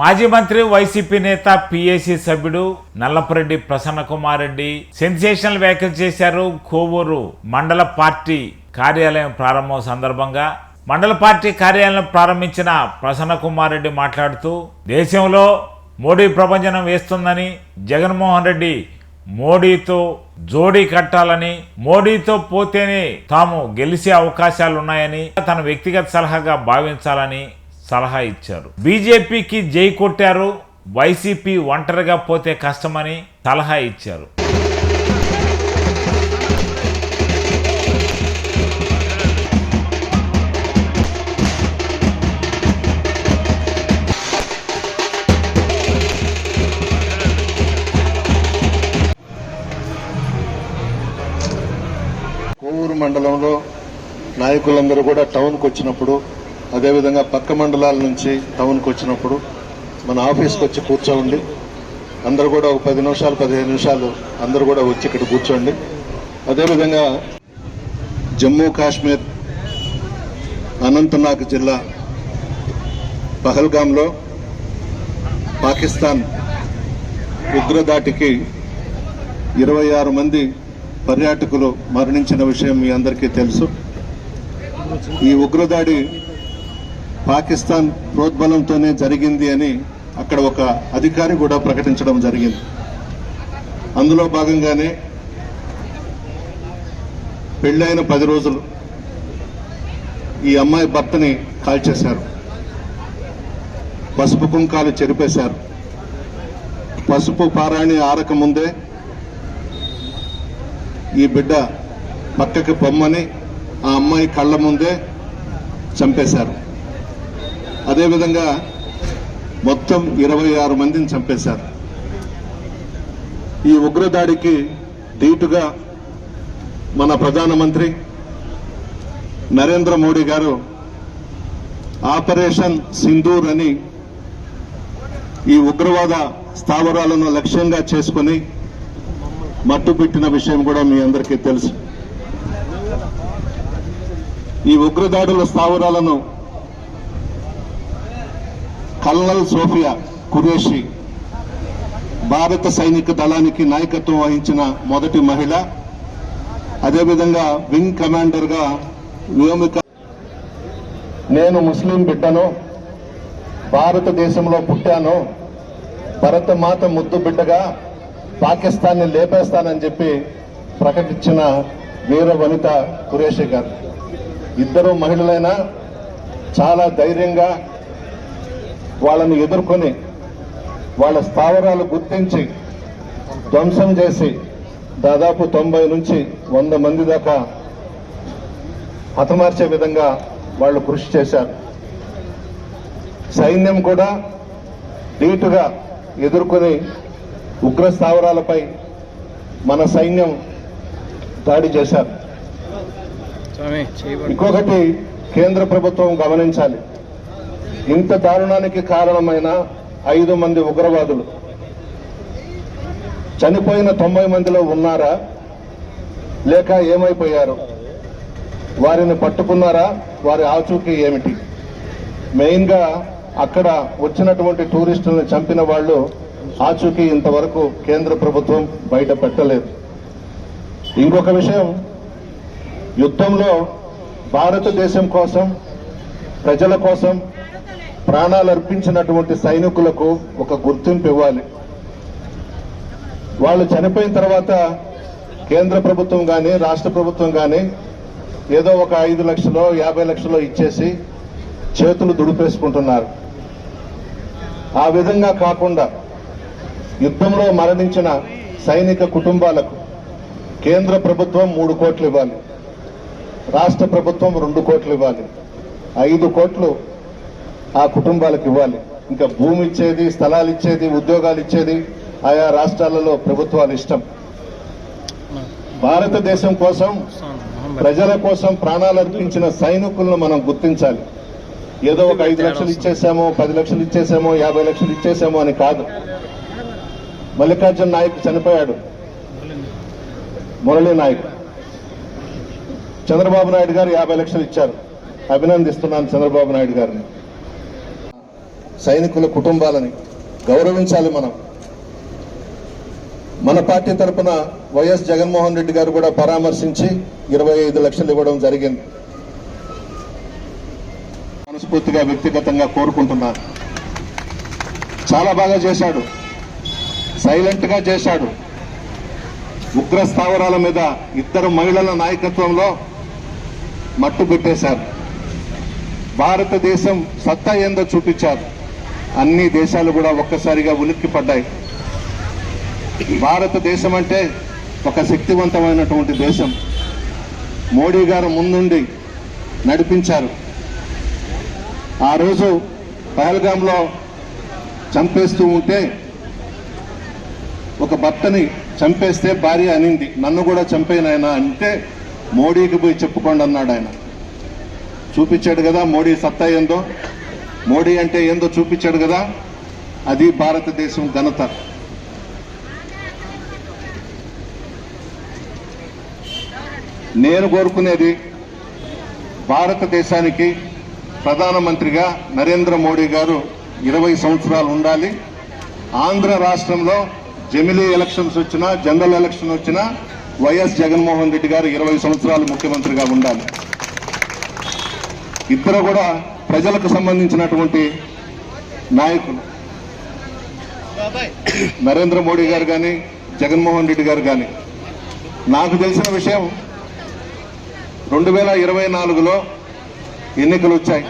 మాజీ మంత్రి వైసీపీ నేత పిఏసీ సభ్యుడు నల్లపురెడ్డి ప్రసన్న కుమార్ రెడ్డి సెన్సేషనల్ వ్యాఖ్యలు చేశారు కోవూరు మండల పార్టీ కార్యాలయం ప్రారంభం సందర్భంగా. మండల పార్టీ కార్యాలయం ప్రారంభించిన ప్రసన్న కుమార్ రెడ్డి మాట్లాడుతూ దేశంలో మోడీ ప్రపంచనం వేస్తుందని జగన్మోహన్ రెడ్డి మోడీతో జోడీ కట్టాలని మోడీతో పోతేనే తాము గెలిచే అవకాశాలున్నాయని తన వ్యక్తిగత సలహాగా భావించాలని సలహా ఇచ్చారు. బీజేపీకి జై కొట్టారు వైసీపీ ఒంటరిగా పోతే కష్టమని సలహా ఇచ్చారు. కోవూరు మండలంలో నాయకులందరూ కూడా టౌన్కి వచ్చినప్పుడు అదేవిధంగా పక్క మండలాల నుంచి టౌన్కి వచ్చినప్పుడు మన ఆఫీస్కి వచ్చి కూర్చోండి. అందరూ కూడా ఒక పది నిమిషాలు పదిహేను నిమిషాలు అందరూ కూడా వచ్చి ఇక్కడ కూర్చోండి. అదేవిధంగా జమ్మూ కాశ్మీర్ అనంతనాగ్ జిల్లా పహల్గాంలో పాకిస్తాన్ ఉగ్రదాటికి ఇరవై ఆరు మంది పర్యాటకులు మరణించిన విషయం మీ అందరికీ తెలుసు. ఈ ఉగ్రదాడి పాకిస్తాన్ ప్రోద్బలంతోనే జరిగింది అని అక్కడ ఒక అధికారి కూడా ప్రకటించడం జరిగింది. అందులో భాగంగానే పెళ్ళైన పది రోజులు ఈ అమ్మాయి భర్తని కాల్చేశారు. పసుపు కుంకాలు చెరిపేశారు. పసుపు పారాణి ఆరక ముందే ఈ బిడ్డ పక్కకి పొమ్మని ఆ అమ్మాయి కళ్ళ ముందే చంపేశారు. అదేవిధంగా మొత్తం ఇరవై ఆరు మందిని చంపేశారు. ఈ ఉగ్రదాడికి ధీటుగా మన ప్రధానమంత్రి నరేంద్ర మోడీ గారు ఆపరేషన్ సింధూర్ అని ఈ ఉగ్రవాద స్థావరాలను లక్ష్యంగా చేసుకొని మట్టుపెట్టిన విషయం కూడా మీ అందరికీ తెలుసు. ఈ ఉగ్రదాడుల స్థావరాలను కల్నల్ సోఫియా కురేషి భారత సైనిక దళానికి నాయకత్వం వహించిన మొదటి మహిళ. అదేవిధంగా వింగ్ కమాండర్గా వ్యోమిక నేను ముస్లిం బిడ్డను భారతదేశంలో పుట్టాను. భరతమాత ముద్దు బిడ్డగా పాకిస్తాన్ని లేపేస్తానని చెప్పి ప్రకటించిన వీర వనిత కురేషి గారు. ఇద్దరు మహిళలైనా చాలా ధైర్యంగా వాళ్ళని ఎదుర్కొని వాళ్ళ స్థావరాలు గుర్తించి ధ్వంసం చేసి దాదాపు తొంభై నుంచి వంద మంది దాకా హతమార్చే విధంగా వాళ్ళు కృషి చేశారు. సైన్యం కూడా ధీటుగా ఎదుర్కొని ఉగ్ర స్థావరాలపై మన సైన్యం దాడి చేశారు. ఇంకొకటి కేంద్ర ప్రభుత్వం గమనించాలి. ఇంత దారుణానికి కారణమైన ఐదు మంది ఉగ్రవాదులు. చనిపోయిన తొంభై మందిలో ఉన్నారా? లేక ఏమైపోయారు? వారిని పట్టుకున్నారా? వారి ఆచూకీ ఏమిటి? మెయిన్గా అక్కడ వచ్చినటువంటి టూరిస్టులను చంపిన వాళ్ళు ఆచూకీ ఇంతవరకు కేంద్ర ప్రభుత్వం బయట పెట్టలేదు. ఇంకొక విషయం యుద్ధంలో భారతదేశం కోసం ప్రజల కోసం ప్రాణాలు అర్పించినటువంటి సైనికులకు ఒక గుర్తింపు ఇవ్వాలి. వాళ్ళు చనిపోయిన తర్వాత కేంద్ర ప్రభుత్వం కానీ రాష్ట్ర ప్రభుత్వం కానీ ఏదో ఒక ఐదు లక్షలో యాభై లక్షలో ఇచ్చేసి చేతులు దుడిపేసుకుంటున్నారు. ఆ విధంగా కాకుండా యుద్ధంలో మరణించిన సైనిక కుటుంబాలకు కేంద్ర ప్రభుత్వం మూడు కోట్లు ఇవ్వాలి. రాష్ట్ర ప్రభుత్వం రెండు కోట్లు ఇవ్వాలి. ఐదు కోట్లు ఆ కుటుంబాలకు ఇవ్వాలి. ఇంకా భూమి ఇచ్చేది స్థలాలు ఇచ్చేది ఉద్యోగాలు ఇచ్చేది ఆయా రాష్ట్రాలలో ప్రభుత్వాలు ఇష్టం. భారతదేశం కోసం ప్రజల కోసం ప్రాణాలు అర్పించిన సైనికులను మనం గుర్తించాలి. ఏదో ఒక ఐదు లక్షలు ఇచ్చేసామో పది లక్షలు ఇచ్చేసామో యాభై లక్షలు ఇచ్చేసామో అని కాదు. మల్లికార్జున నాయక్ చనిపోయాడు. మురళీ నాయక్. చంద్రబాబు నాయుడు గారు యాభై లక్షలు ఇచ్చారు. అభినందిస్తున్నాను చంద్రబాబు నాయుడు గారిని. సైనికుల కుటుంబాలని గౌరవించాలి మనం. మన పార్టీ తరపున వైఎస్ జగన్మోహన్ రెడ్డి గారు కూడా పరామర్శించి ఇరవై ఐదు లక్షలు ఇవ్వడం జరిగింది. మనస్ఫూర్తిగా వ్యక్తిగతంగా కోరుకుంటున్నాను. చాలా బాగా చేశాడు. సైలెంట్గా చేశాడు. ఉగ్ర స్థావరాల మీద ఇద్దరు మహిళల నాయకత్వంలో మట్టు పెట్టేశారు భారతదేశం సత్తా ఏందో చూపించారు. అన్ని దేశాలు కూడా ఒక్కసారిగా ఉలిక్కి పడ్డాయి భారతదేశం అంటే ఒక శక్తివంతమైనటువంటి దేశం. మోడీ గారు ముందుండి నడిపించారు. ఆ రోజు పహల్గాంలో చంపేస్తూ ఉంటే ఒక భర్తని చంపేస్తే భార్య అనింది. నన్ను కూడా చంపేనాయన అంటే మోడీకి పోయి చెప్పుకోండి అన్నాడు ఆయన. చూపించాడు కదా మోడీ సత్తా ఏందో. మోడీ అంటే ఏందో చూపించాడు కదా అది భారతదేశం ఘనత. నేను కోరుకునేది భారతదేశానికి ప్రధానమంత్రిగా నరేంద్ర మోడీ గారు ఇరవై సంవత్సరాలు ఉండాలి. ఆంధ్ర రాష్ట్రంలో జమిలీ ఎలక్షన్స్ వచ్చినా జనరల్ ఎలక్షన్ వచ్చినా వైఎస్ జగన్మోహన్ రెడ్డి గారు ఇరవై సంవత్సరాలు ముఖ్యమంత్రిగా ఉండాలి. ఇద్దరు కూడా ప్రజలకు సంబంధించినటువంటి నాయకులు నరేంద్ర మోడీ గారు కానీ జగన్మోహన్ రెడ్డి గారు కానీ నాకు తెలిసిన విషయం రెండు వేల ఇరవై నాలుగులో ఎన్నికలు వచ్చాయి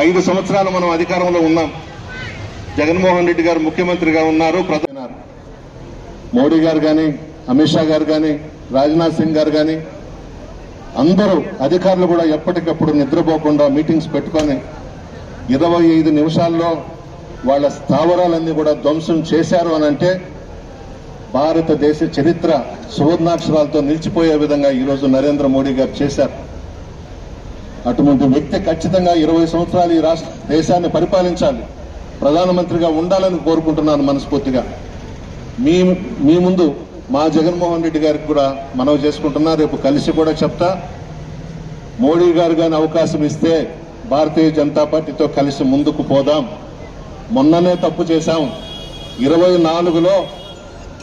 ఐదు సంవత్సరాలు మనం అధికారంలో ఉన్నాం. జగన్మోహన్ రెడ్డి గారు ముఖ్యమంత్రిగా ఉన్నారు ప్రధాన మోడీ గారు కానీ అమిత్ షా గారు కానీ రాజ్నాథ్ సింగ్ గారు కానీ అందరూ అధికారులు కూడా ఎప్పటికప్పుడు నిద్రపోకుండా మీటింగ్స్ పెట్టుకొని ఇరవై ఐదు నిమిషాల్లో వాళ్ళ స్థావరాలన్నీ కూడా ధ్వంసం చేశారు అని అంటే భారతదేశ చరిత్ర సువర్ణాక్షరాలతో నిలిచిపోయే విధంగా ఈరోజు నరేంద్ర మోడీ గారు చేశారు. అటువంటి వ్యక్తి ఖచ్చితంగా ఇరవై సంవత్సరాలు ఈ రాష్ట్ర దేశాన్ని పరిపాలించాలి. ప్రధానమంత్రిగా ఉండాలని కోరుకుంటున్నాను మనస్ఫూర్తిగా. మీ మీ ముందు మా జగన్మోహన్ రెడ్డి గారికి కూడా మనవి చేసుకుంటున్నా రేపు కలిసి కూడా చెప్తా. మోడీ గారు కానీ అవకాశం ఇస్తే భారతీయ జనతా పార్టీతో కలిసి ముందుకు పోదాం. మొన్ననే తప్పు చేశాం. ఇరవై నాలుగులో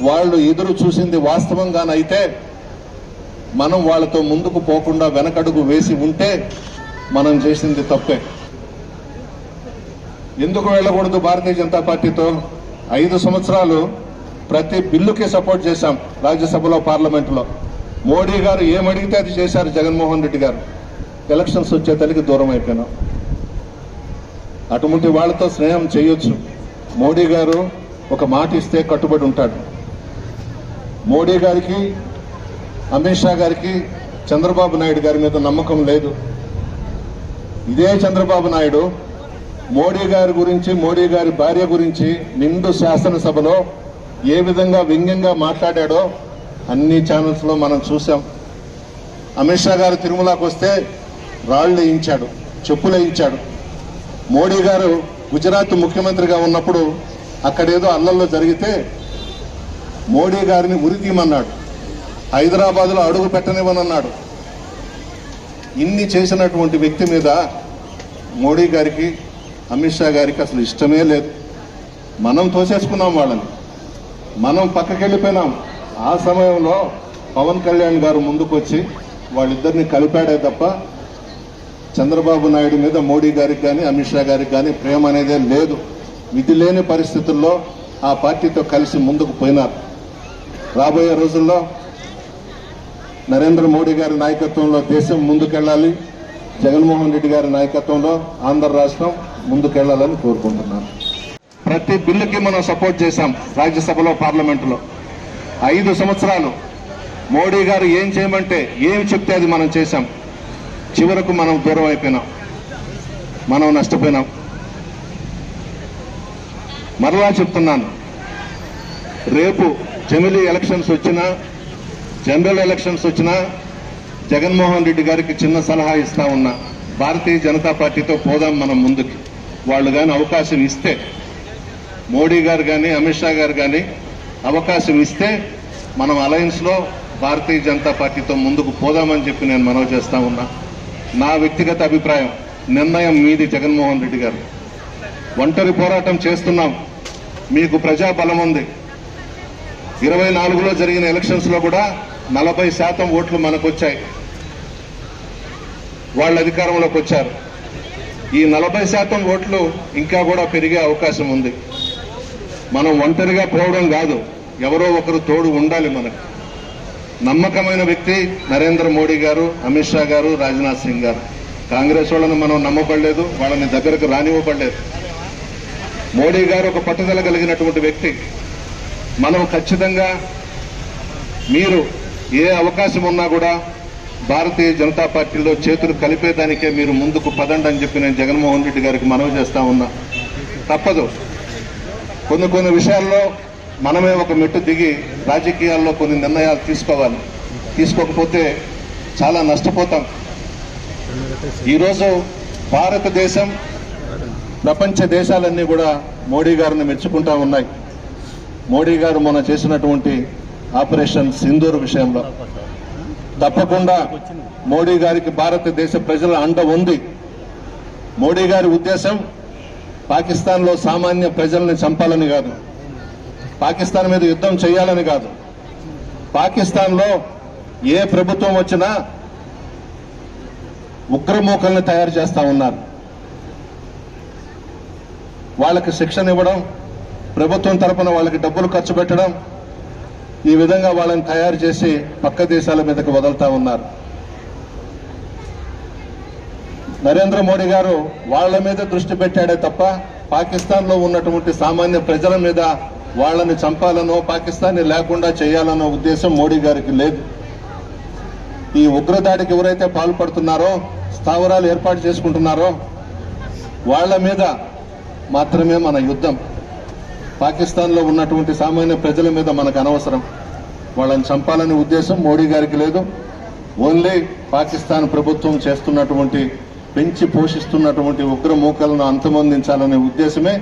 వాళ్ళు ఎదురు చూసింది వాస్తవంగానైతే మనం వాళ్ళతో ముందుకు పోకుండా వెనకడుగు వేసి ఉంటే మనం చేసింది తప్పే. ఎందుకు వెళ్ళకూడదు భారతీయ జనతా పార్టీతో? ఐదు సంవత్సరాలు ప్రతి బిల్లుకి సపోర్ట్ చేశాం రాజ్యసభలో పార్లమెంటులో. మోడీ గారు ఏమడిగితే అది చేశారు జగన్మోహన్ రెడ్డి గారు. ఎలక్షన్స్ వచ్చే తల్లికి దూరం అయిపోయినాం. అటువంటి వాళ్ళతో స్నేహం చేయొచ్చు. మోడీ గారు ఒక మాట ఇస్తే కట్టుబడి ఉంటాడు. మోడీ గారికి అమిత్ షా గారికి చంద్రబాబు నాయుడు గారి మీద నమ్మకం లేదు. ఇదే చంద్రబాబు నాయుడు మోడీ గారి గురించి మోడీ గారి భార్య గురించి నిండు శాసనసభలో ఏ విధంగా వ్యంగ్యంగా మాట్లాడాడో అన్ని ఛానల్స్లో మనం చూసాం. అమిత్ షా గారు తిరుమలకు వస్తే రాళ్ళు వేయించాడు చెప్పులు వేయించాడు. మోడీ గారు గుజరాత్ ముఖ్యమంత్రిగా ఉన్నప్పుడు అక్కడేదో అల్లల్లో జరిగితే మోడీ గారిని ఉరి తీయమన్నాడు. హైదరాబాద్లో అడుగు పెట్టనివ్వనన్నాడు. ఇన్ని చేసినటువంటి వ్యక్తి మీద మోడీ గారికి అమిత్ షా గారికి అసలు ఇష్టమే లేదు. మనం తోసేసుకున్నాం వాళ్ళని. మనం పక్కకి వెళ్ళిపోయినాం ఆ సమయంలో పవన్ కళ్యాణ్ గారు ముందుకు వచ్చి వాళ్ళిద్దరిని కలిపాడే తప్ప చంద్రబాబు నాయుడు మీద మోడీ గారికి కానీ అమిత్ షా గారికి కానీ ప్రేమ అనేదే లేదు. విధి లేని పరిస్థితుల్లో ఆ పార్టీతో కలిసి ముందుకు పోయినారు. రాబోయే రోజుల్లో నరేంద్ర మోడీ గారి నాయకత్వంలో దేశం ముందుకెళ్ళాలి. జగన్మోహన్ రెడ్డి గారి నాయకత్వంలో ఆంధ్ర రాష్ట్రం ముందుకెళ్ళాలని కోరుకుంటున్నాను. ప్రతి బిల్లుకి మనం సపోర్ట్ చేశాం రాజ్యసభలో పార్లమెంటులో. ఐదు సంవత్సరాలు మోడీ గారు ఏం చేయమంటే ఏం చెప్తే అది మనం చేశాం. చివరకు మనం దూరం అయిపోయినాం. మనం నష్టపోయినాం. మరలా చెప్తున్నాను. రేపు జమిలీ ఎలక్షన్స్ వచ్చినా జనరల్ ఎలక్షన్స్ వచ్చినా జగన్మోహన్ రెడ్డి గారికి చిన్న సలహా ఇస్తా ఉన్నా. భారతీయ జనతా పార్టీతో పోదాం మనం ముందుకి. వాళ్ళు కానీ అవకాశం ఇస్తే మోడీ గారు కానీ అమిత్ షా గారు కానీ అవకాశం ఇస్తే మనం అలయన్స్లో భారతీయ జనతా పార్టీతో ముందుకు పోదామని చెప్పి నేను మనవి చేస్తా ఉన్నా. నా వ్యక్తిగత అభిప్రాయం నిర్ణయం మీది జగన్మోహన్ రెడ్డి గారు. ఒంటరి పోరాటం చేస్తున్నాం. మీకు ప్రజాబలం ఉంది. ఇరవై నాలుగులో జరిగిన ఎలక్షన్స్లో కూడా నలభై శాతం ఓట్లు మనకు వచ్చాయి వాళ్ళు అధికారంలోకి వచ్చారు. ఈ నలభై శాతం ఓట్లు ఇంకా కూడా పెరిగే అవకాశం ఉంది. మనం ఒంటరిగా పోవడం కాదు ఎవరో ఒకరు తోడు ఉండాలి మనకు. నమ్మకమైన వ్యక్తి నరేంద్ర మోడీ గారు అమిత్ షా గారు రాజ్నాథ్ సింగ్ గారు. కాంగ్రెస్ వాళ్ళని మనం నమ్మబడలేదు వాళ్ళని దగ్గరకు రానివ్వబడలేదు. మోడీ గారు ఒక పట్టుదల కలిగినటువంటి వ్యక్తి. మనం ఖచ్చితంగా మీరు ఏ అవకాశం ఉన్నా కూడా భారతీయ జనతా పార్టీలో చేతులు కలిపేదానికే మీరు ముందుకు పదండి అని చెప్పి నేను జగన్మోహన్ రెడ్డి గారికి మనవి చేస్తా ఉన్నా. తప్పదు. కొన్ని కొన్ని విషయాల్లో మనమే ఒక మెట్టు దిగి రాజకీయాల్లో కొన్ని నిర్ణయాలు తీసుకోవాలి. తీసుకోకపోతే చాలా నష్టపోతాం. ఈరోజు భారతదేశం ప్రపంచ దేశాలన్నీ కూడా మోడీ గారిని మెచ్చుకుంటా ఉన్నాయి. మోడీ గారు మొన్న చేసినటువంటి ఆపరేషన్ సింధూర్ విషయంలో. తప్పకుండా మోడీ గారికి భారతదేశ ప్రజల అండ ఉంది. మోడీ గారి ఉద్దేశం పాకిస్తాన్లో సామాన్య ప్రజల్ని చంపాలని కాదు. పాకిస్తాన్ మీద యుద్ధం చేయాలని కాదు. పాకిస్తాన్లో ఏ ప్రభుత్వం వచ్చినా ఉగ్రమూకల్ని తయారు చేస్తా ఉన్నారు. వాళ్ళకి శిక్షణ ఇవ్వడం ప్రభుత్వం తరపున వాళ్ళకి డబ్బులు ఖర్చు పెట్టడం ఈ విధంగా వాళ్ళని తయారు చేసి పక్క దేశాల మీదకి వదులుతా ఉన్నారు. నరేంద్ర మోడీ గారు వాళ్ళ మీద దృష్టి పెట్టాడే తప్ప పాకిస్తాన్లో ఉన్నటువంటి సామాన్య ప్రజల మీద వాళ్ళని చంపాలనో పాకిస్తాన్ని లేకుండా చేయాలనో ఉద్దేశం మోడీ గారికి లేదు. ఈ ఉగ్రదాడికి ఎవరైతే పాల్పడుతున్నారో స్థావరాలు ఏర్పాటు చేసుకుంటున్నారో వాళ్ళ మీద మాత్రమే మన యుద్ధం. పాకిస్తాన్లో ఉన్నటువంటి సామాన్య ప్రజల మీద మనకు అనవసరం. వాళ్ళని చంపాలనే ఉద్దేశం మోడీ గారికి లేదు. ఓన్లీ పాకిస్తాన్ ప్రభుత్వం చేస్తున్నటువంటి పెంచి పోషిస్తున్నటువంటి ఉగ్ర మూకలను అంతమొందించాలనే ఉద్దేశమే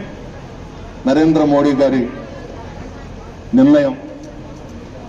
నరేంద్ర మోడీ గారి నిర్ణయం.